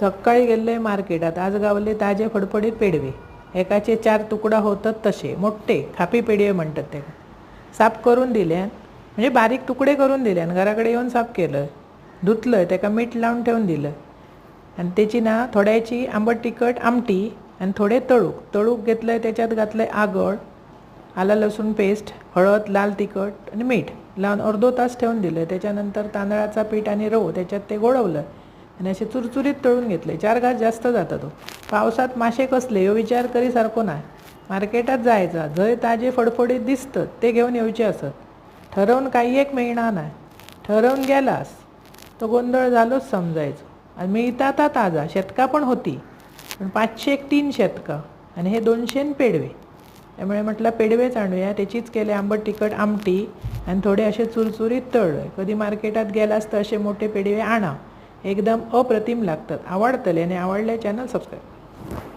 सकाळी गेले मार्केटात. आज गावले ताजे फडफडीत पेडवे. एकाचे चार तुकडा होतात तसे. मोठे खापी पेडवे म्हणतात ते. साफ करून दिल्यान म्हणजे बारीक तुकडे करून दिल्यान घराकडे येऊन साफ केलं. धुतलं त्याका मीठ लावून ठेवून दिलं. आणि त्याची ना थोड्याची आंबट तिखट आमटी आणि थोडे तळूक. तळूक घेतलं त्याच्यात घातलं आगळ आला लसूण पेस्ट हळद लाल तिखट आणि मीठ. लावून अर्धो तास ठेवून दिलं. त्याच्यानंतर तांदळाचा पीठ आणि रव त्याच्यात ते गोळवलं. आणि असे चुरचुरीत तळून घेतले. चार घास जास्त जाता तो हो. पावसात मासे कसले? ह्यो विचार करी सारखो नाही मार्केटात जायचा. जय ताजे फडफडीत दिसतं. ते घेऊन येऊचे असत. ठरवून काही एक मिळणार नाही ठरवून गेलास. तो गोंधळ झालोच समजायचो. आणि मिळता ता ताजा. शेतका पण होती. पण पाचशे एक तीन शेतका. आणि हे दोनशेन पेडवे. त्यामुळे म्हटलं पेडवेच आणूया. त्याचीच केले आंबट तिखट आमटी. आणि थोडे असे चुरचुरीत तळ कधी मार्केटात गेलास तर असे मोठे पेडवे आणा. एकदम अप्रतिम लागतात. आवडतले आणि आवडले चॅनल सबस्क्राईब